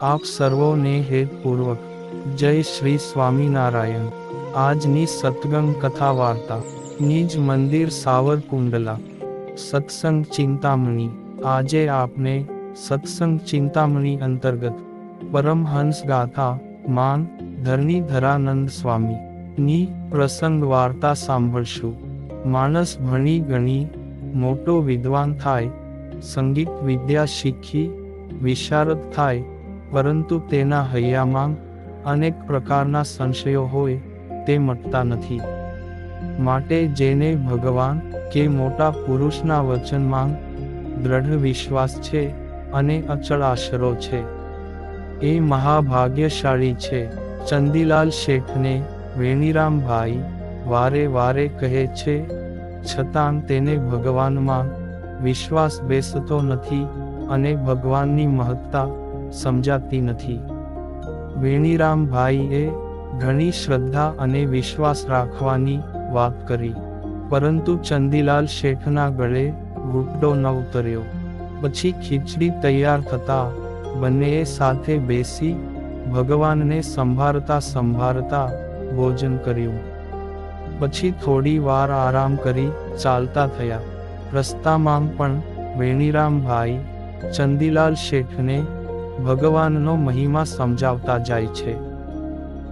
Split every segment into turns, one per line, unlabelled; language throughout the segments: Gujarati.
આપ સર્વોને હેતપૂર્વક જય શ્રી સ્વામિનારાયણ. આજની સતગંગ કથા વાર્તા. નિજ મંદિર સાવરકુંડલા. સત્સંગ ચિંતામણી. આજે આપને સત્સંગ ચિંતામણી અંતર્ગત પરમહંસ ગાથા, માન ધરની ધરાનંદ સ્વામી. ની પ્રસંગ વાર્તા સાંભળશું. માણસ ભણી ગણી, મોટો વિદ્વાન થાય, સંગીત વિદ્યા શીખી, વિશારદ થાય પરંતુ તેના હૈયામાં અનેક પ્રકારના સંશયો હોય, તે મટતા નથી. માટે જેને ભગવાન કે મોટા પુરુષના વચનમાં દ્રઢ વિશ્વાસ છે અને અચળ આશરો છે. એ મહાભાગ્યશાળી છે. ચંદીલાલ શેઠને વેણીરામભાઈ વારે વારે કહે છે, છતાં તેને ભગવાનમાં વિશ્વાસ બેસતો નથી અને ભગવાનની મહત્તા સમજાતી નથી. વેણીરામભાઈએ ઘણી શ્રદ્ધા અને વિશ્વાસ રાખવાની વાત કરી, પરંતુ ચંદીલાલ શેઠના ગળે ઘૂંટડો ન ઉતર્યો. પછી ખીચડી તૈયાર થતા બંનેએ સાથે બેસી ભગવાનને સંભાળતા સંભાળતા ભોજન કર્યું. પછી થોડી વાર આરામ કરી ચાલતા થયા. રસ્તામાં પણ વેણીરામભાઈ ચંદીલાલ શેઠને ભગવાનનો મહિમા સમજાવતા જાય છે.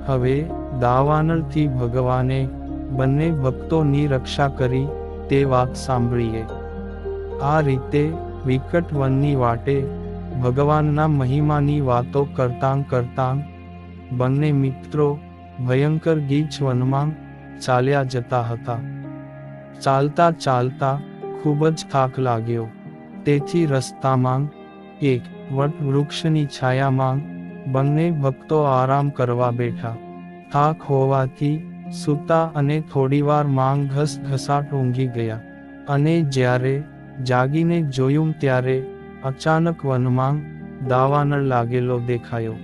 હવે દાવાનળથી ભગવાને બંને ભક્તોની રક્ષા કરી તે વાત સાંભળીએ. આ રીતે વિકટ વનની વાટે ભગવાનના મહિમાની વાતો કરતાં કરતાં બંને મિત્રો ભયંકર ગીચ વનમાં ચાલ્યા જતા હતા. ચાલતા ચાલતા ખૂબ જ થાક લાગ્યો. તેથી રસ્તામાં એક વટ વૃક્ષની છાયામાં બંને ભક્તો આરામ કરવા બેઠા. થાક હોવાથી સૂતા અને થોડીવાર માંગ ઘસ ઘસાટ ઊંઘી ગયા. અને જ્યારે જાગીને જોયું ત્યારે અચાનક વનમાં દાવાનળ લાગેલો દેખાયો.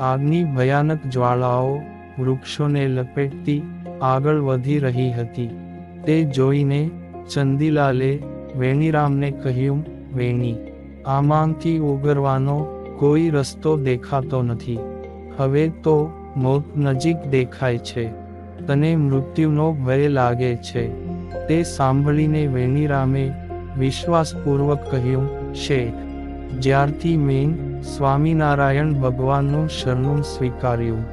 આગની ભયાનક જ્વાળાઓ વૃક્ષોને લપેટતી આગળ વધી રહી હતી. તે જોઈને ચંદીલાલે વેણીરામને કહ્યું, વેણી. આમાંથી ઉગરવાનો કોઈ રસ્તો દેખાતો નથી. હવે તો મોત નજીક દેખાય છે. તને મૃત્યુનો ભય લાગે છે. તે સાંભળીને વેણીરામે વિશ્વાસપૂર્વક કહ્યું, શેઠ, જ્યારથી મેં સ્વામિનારાયણ ભગવાનનું શરણું સ્વીકાર્યું,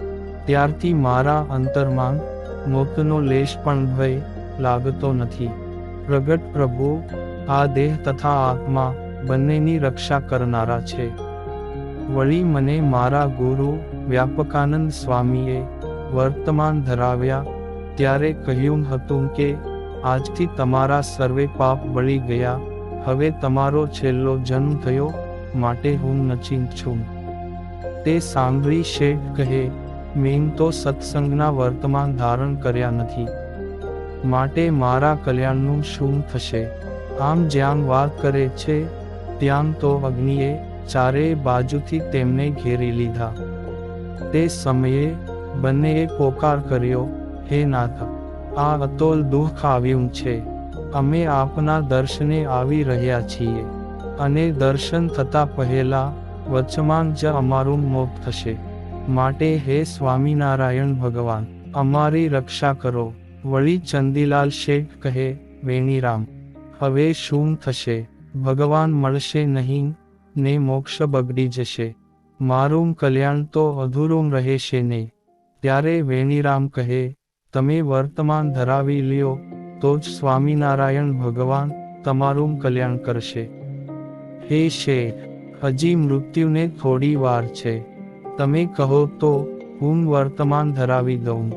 ત્યારથી મારા અંતરમાં મોતનો લેશ પણ ભય લાગતો નથી. પ્રગટ પ્રભુ, આ દેહ તથા આત્મા બંનેની રક્ષા કરનારા છે. વળી મને મારા ગુરુ વ્યાપકાનંદ સ્વામીએ વર્તમાન ધરાવ્યા ત્યારે કહ્યું હતું કે, આજથી તમારા સર્વે પાપ બળી ગયા. હવે તમારો છેલ્લો જન્મ થયો માટે હું નચિંત છું. તે સાંભળી શેઠ કહે, મેં તો સત્સંગના વર્તમાન ધારણ કર્યા નથી. માટે મારા કલ્યાણનું શું થશે? આમ જ્યાં વાત કરે છે ત્યાં તો અગ્નિએ ચારેય બાજુથી તેમને ઘેરી લીધા. તે સમયે બંનેએ પોકાર કર્યો, હે નાથ, આ અતોલ દુઃખ આવ્યું છે. અમે આપના દર્શને આવી રહ્યા છીએ. અને દર્શન થતા પહેલા વચમાં જ અમારું મોત થશે. માટે હે સ્વામિનારાયણ ભગવાન, અમારી રક્ષા કરો. વળી ચંદીલાલ શેઠ કહે, વેણીરામ, હવે શું થશે? ભગવાન મળશે નહીં, ને મોક્ષ બગડી જશે. મારું કલ્યાણ તો અધૂરું રહેશે ને. ત્યારે વેણીરામ કહે, તમે વર્તમાન ધરાવી લ્યો, તો જ સ્વામિનારાયણ ભગવાન તમારું કલ્યાણ કરશે. હે શેઠ હજી મૃત્યુને થોડી વાર છે. તમે કહો તો, હું વર્તમાન ધરાવી દઉં.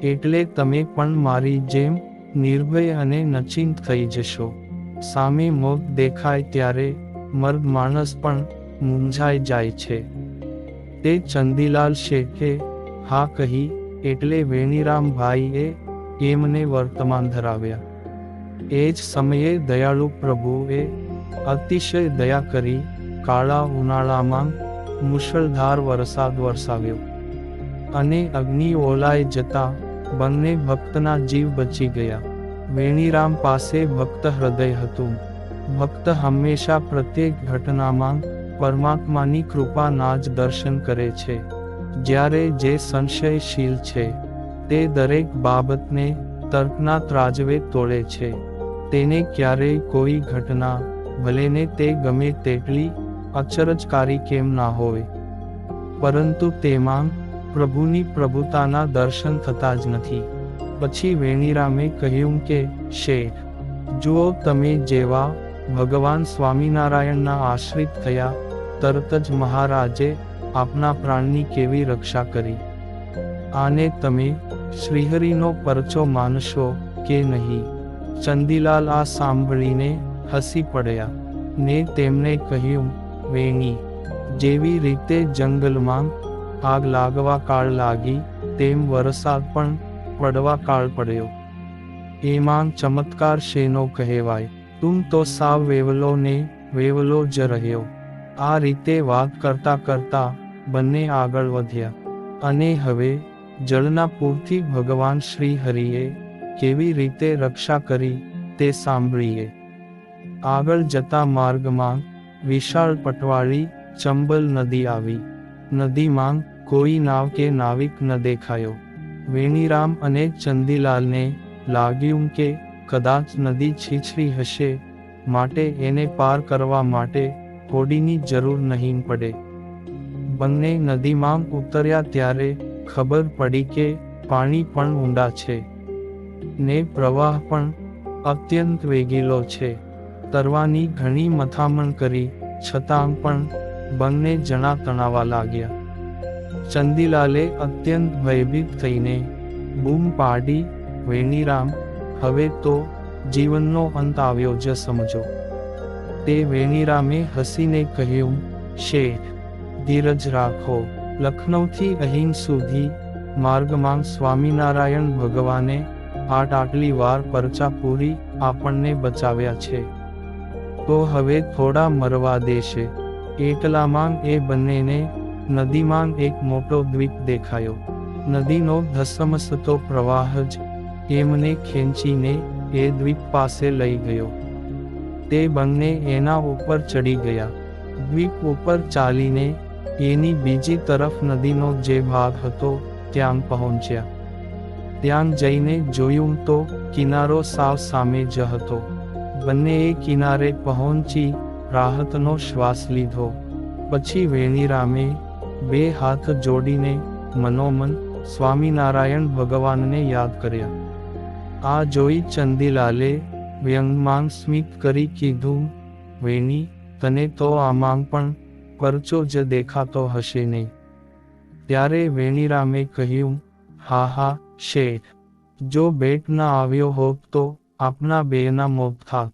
એટલે તમે પણ મારી જેમ નિર્ભય અને નચિંત થઈ જશો. સામે મોત દેખાય ત્યારે મર્દ માણસ પણ મૂંઝાઈ જાય છે. તે ચંદીલાલ શેઠે હા કહી, એટલે વેણીરામભાઈએ એમને વર્તમાન ધરાવ્યા. એ જ સમયે દયાળુ પ્રભુએ અતિશય દયા કરી કાળા ઉનાળામાં મુશળધાર વરસાદ વરસાવ્યો. અને અગ્નિ ઓલાઈ જતા બંને ભક્તના જીવ બચી ગયા. વેણીરામ પાસે ભક્ત હૃદય હતું. ભક્ત હંમેશા પ્રત્યેક ઘટનામાં પરમાત્માની કૃપાના જ દર્શન કરે છે. જ્યારે જે સંશયશીલ છે, તે દરેક બાબતને તર્કના ત્રાજવે તોડે છે. તેને ક્યારેય કોઈ ઘટના ભલેને તે ગમે તેટલી અચરજકારી કેમ ના હોય. પરંતુ તેમાં પ્રભુની પ્રભુતાના દર્શન થતા જ નથી. પછી વેણીરામે કહ્યું કે, શેઠ, જુઓ તમે જેવા ભગવાન સ્વામિનારાયણના આશ્રિત થયા, તરત જ મહારાજે આપના પ્રાણની કેવી રક્ષા કરી. આને તમે શ્રીહરિનો પરચો માનશો કે નહીં? ચંદીલાલ આ સાંભળીને હસી પડ્યા. ને તેમણે કહ્યું, વેણી, જેવી રીતે જંગલમાં આગ લાગવા કાળ લાગી, તેમ વરસાદ પણ પડવા કાળ પડ્યો. એમાં ચમત્કાર શેનો કહેવાય? તું તો સાવ વેવલો ને વેવલો જ રહ્યો. આ રીતે વાત કરતા કરતા બંને આગળ વધ્યા. અને હવે જળના પૂરથી ભગવાન શ્રી હરિએ કેવી રીતે રક્ષા કરી તે સાંભળીએ. આગળ જતા માર્ગમાં વિશાળ પટવાળી ચંબલ નદી આવી. નદીમાં કોઈ નાવ કે નાવિક ન દેખાયો. વેણીરામ અને ચંદીલાલને લાગ્યું કે કદાચ નદી છીછરી હશે, માટે એને પાર કરવા માટે હોડીની જરૂર નહીં પડે. બંને નદીમાં ઉતર્યા ત્યારે ખબર પડી કે પાણી પણ ઊંડા છે. ને પ્રવાહ પણ અત્યંત વેગીલો છે. તરવાની ઘણી મથામણ કરી, છતાં પણ બંને જણા તણાવા લાગ્યા. ચંદીલાલે અત્યંત ભયભીત થઈને, બૂમ પાડી, વેણીરામ, હવે તો જીવનનો અંત આવ્યો જ સમજો. તે વેણીરામે હસીને કહ્યું, શેઠ, ધીરજ રાખો, લખનૌથી અહીં સુધી માર્ગમાં સ્વામિનારાયણ ભગવાને આટ આટલી વાર પરચા પૂરી આપણને બચાવ્યા છે. તો હવે થોડા મરવા દેશે. એટલામાં એ બંનેને નદીમાં એક મોટો દ્વીપ દેખાયો. નદીનો ધસમસતો પ્રવાહ જ એમને ખેંચીને એ દ્વીપ પાસે લઈ ગયો. તે બંને એના ઉપર ચડી ગયા. દ્વીપ ઉપર ચાલીને એની બીજી તરફ નદીનો જે ભાગ હતો ત્યાં પહોંચ્યા. ત્યાં જઈને જોયું તો કિનારો સાવ સામે જ હતો. બંનેએ કિનારે પહોંચી રાહતનો શ્વાસ લીધો. પછી વેણીરામે બે હાથ જોડીને મનોમન સ્વામિનારાયણ ભગવાનને યાદ કર્યા. આ જોઈ ચંદીલાલે વ્યંગમાં સ્મિત કરી કીધું, વેણી, તને તો આમાં પણ પરચો જ દેખાતો હશે નહીં. ત્યારે વેણીરામે કહ્યું, હા હા, શેઠ, જો બેટ ન આવ્યો હોત તો આપના બેના મોત થાત.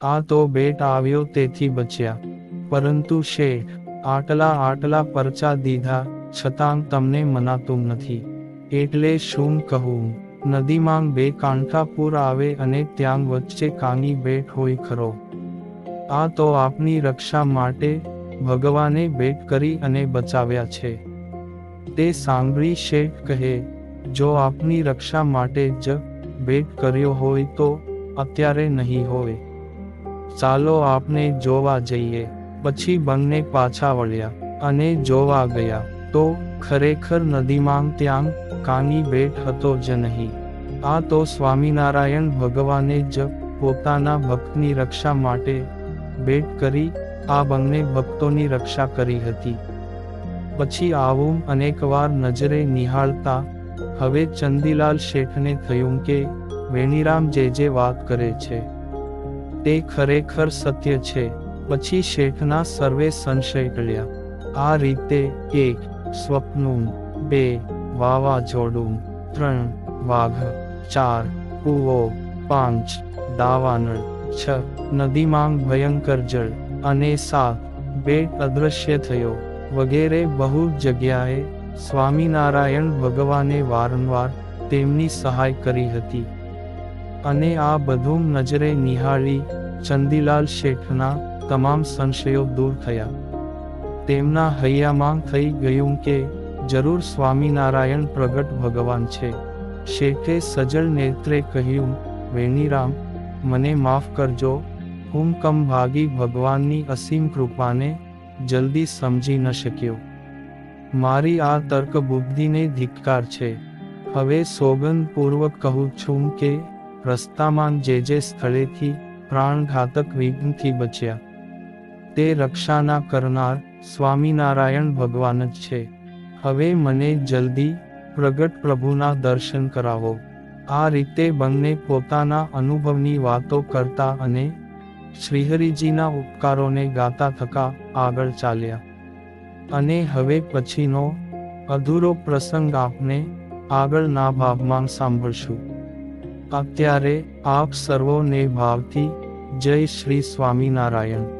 આ તો બેટ આવ્યો તેથી બચ્યા. પરંતુ શેઠ આટલા આટલા પરચા દીધા, છતાં તમને મનાતું નથી. એટલે શું કહું? નદીમાં બે કાંઠા પૂર આવે અને ત્યાં વચ્ચે કાની બેટ હોય ખરો? આ તો આપની રક્ષા માટે ભગવાને બેટ કરી અને બચાવ્યા છે. તે સાંભળી શેઠ કહે, જો આપની રક્ષા માટે જ બેટ કર્યો હોય તો અત્યારે નહીં હોય. ચાલો આપને જોવા જઈએ. પછી બંને પાછા વળ્યા અને જોવા ગયા તો ખરેખર નદીમાં ત્યાં કાની બેટ હતો જ નહીં. આ તો સ્વામિનારાયણ ભગવાને જ પોતાના ભક્તની રક્ષા માટે બેટ કરી આ બંને ભક્તોની રક્ષા કરી હતી. પછી આવું અનેકવાર નજરે નિહાળતા હવે ચંદીલાલ શેઠને થયું કે વેણીરામ જે જે વાત કરે છે તે ખરેખર સત્ય છે. પછી શેઠના સર્વે સંશય ટળ્યા આ રીતે એક, સ્વપ્નું, બે, વાવાઝોડું, ત્રણ, વાઘ, ચાર, કૂવો, પાંચ, દાવાનળ, છ, નદીમાં ભયંકર જળ અને સાત, બેટ અદૃશ્ય થયો, વગેરે બહુ જગ્યાએ સ્વામિનારાયણ ભગવાને વારંવાર તેમની સહાય કરી હતી. અને આ બધું નજરે નિહાળી ચંદીલાલ શેઠના તમામ સંશયો દૂર થયા. તેમના હૈયામાં થઈ ગયું કે, જરૂર સ્વામિનારાયણ પ્રગટ ભગવાન છે. શેઠે સજળ નેત્રે કહ્યું, વેણીરામ, મને માફ કરજો. હું કમ ભાગી ભગવાનની અસીમ કૃપાને જલ્દી સમજી ન શક્યો. મારી આ તર્ક બુદ્ધિને ધિક્કાર છે. હવે સોગંદપૂર્વક કહું છું કે, રસ્તામાં જે જે સ્થળેથી પ્રાણઘાતક વિઘ્નથી બચ્યા. તે રક્ષાના કરનાર સ્વામિનારાયણ ભગવાન જ છે. હવે મને જલ્દી પ્રગટ પ્રભુના દર્શન કરાવો. આ રીતે બંને પોતાના અનુભવની વાતો કરતા અને શ્રીહરિજીના ઉપકારોને ગાતા થકા આગળ ચાલ્યા. અને હવે પછીનો અધૂરો પ્રસંગ આપને આગળના ભાગમાં સાંભળશું. અત્યારે આપ સર્વોને ભાવથી જય શ્રી સ્વામિનારાયણ.